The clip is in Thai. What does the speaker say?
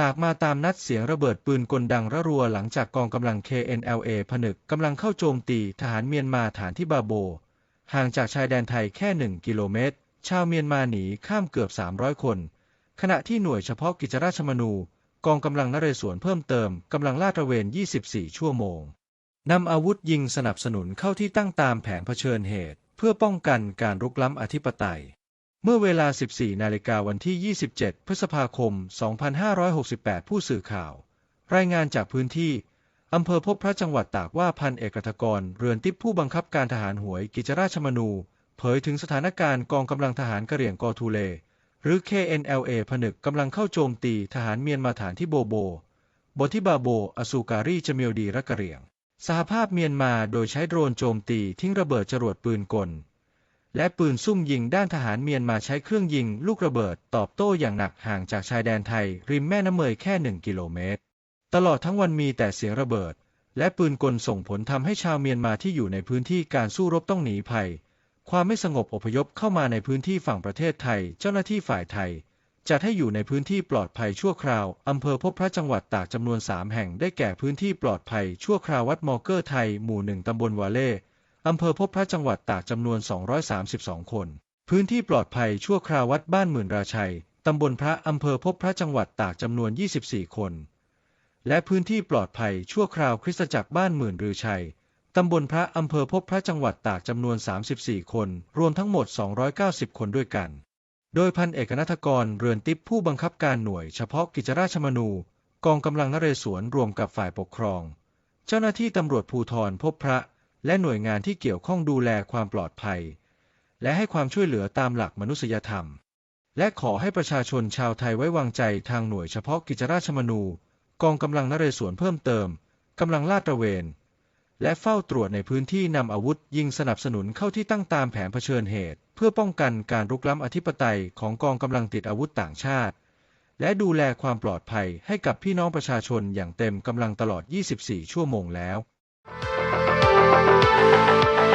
ตากมาตามนัดเสียงระเบิดปืนกลดังระรัวหลังจากกองกำลัง KNLA ผนึกกำลังเข้าโจมตีทหารเมียนมาฐานที่บาโบ ห่างจากชายแดนไทยแค่หนึ่งกิโลเมตร ชาวเมียนมาหนีข้ามเกือบ 300 คน ขณะที่หน่วยเฉพาะกิจราชมนู กองกำลังนเรศวรเพิ่มเติมกำลังลาดตระเวน 24 ชั่วโมงนำอาวุธยิงสนับสนุนเข้าที่ตั้งตามแผนเผชิญเหตุ เพื่อป้องกันการรุกล้ำอธิปไตย เมื่อเวลา 14 นาฬิกาวันที่ 27 พฤษภาคม 2568 ผู้สื่อข่าว รายงานจากพื้นที่ อำเภอพบพระจังหวัดตากว่าพันเอกทกร เรือนติบผู้บังคับการทหารหวยกิจราชมนู เผยถึงสถานการณ์กองกำลังทหารกะเหรี่ยงกอทูเล หรือ KNLA ผนึกกำลังเข้าโจมตีทหารเมียนมาฐานที่โบโบบทิบาโบ อสูการีจเมียวดีระกะเหรี่ยง สหภาพเมียนมาโดยใช้โดรนโจมตีทิ้งระเบิดจรวดปืนกล และปืนซุ่มยิงด้านทหารเมียนมาใช้เครื่องยิงลูกระเบิดตอบโต้อย่างหนักห่างจากชายแดนไทย ริมแม่น้ำเมยแค่หนึ่งกิโลเมตร ตลอดทั้งวันมีแต่เสียงระเบิด และปืนกลส่งผลทำให้ชาวเมียนมาที่อยู่ในพื้นที่การสู้รบต้องหนีภัย ความไม่สงบอพยพเข้ามาในพื้นที่ฝั่งประเทศไทย เจ้าหน้าที่ฝ่ายไทยจัดให้อยู่ในพื้นที่ปลอดภัยชั่วคราว อำเภอพบพระจังหวัดตากจำนวน 3 แห่ง ได้แก่พื้นที่ปลอดภัยชั่วคราววัดมอเกอร์ไทย หมู่หนึ่งตำบลวาเล่ อำเภอพบพระจังหวัดตากจำนวน 232 คน พื้นที่ปลอดภัยชั่วคราววัดบ้านหมื่นราชัย ตำบลพระอำเภอพบพระจังหวัดตากจำนวน 24 คน และพื้นที่ปลอดภัยชั่วคราวคริสตจักรบ้านหมื่นรือชัย ตำบลพระอำเภอพบพระจังหวัดตากจำนวน 34 คน รวมทั้งหมด 290 คนด้วยกัน โดยพันเอกนัทกรเรือนติบผู้บังคับการหน่วยเฉพาะกิจราชมนู กองกำลังนเรศวรรวมกับฝ่ายปกครอง เจ้าหน้าที่ตำรวจภูธรพบพระ และหน่วยงานที่เกี่ยวข้องดูแลความปลอดภัย และให้ความช่วยเหลือตามหลักมนุษยธรรม และขอให้ประชาชนชาวไทยไว้วางใจทางหน่วยเฉพาะกิจราชมนู กองกำลังนเรศวรเพิ่มเติมกำลังลาดตระเวน และเฝ้าตรวจในพื้นที่นำอาวุธยิงสนับสนุนเข้าที่ตั้งตามแผนเผชิญเหตุ เพื่อป้องกันการรุกล้ำอธิปไตยของกองกำลังติดอาวุธต่างชาติ และดูแลความปลอดภัยให้กับพี่น้องประชาชนอย่างเต็มกำลังตลอด 24 ชั่วโมงแล้ว thank you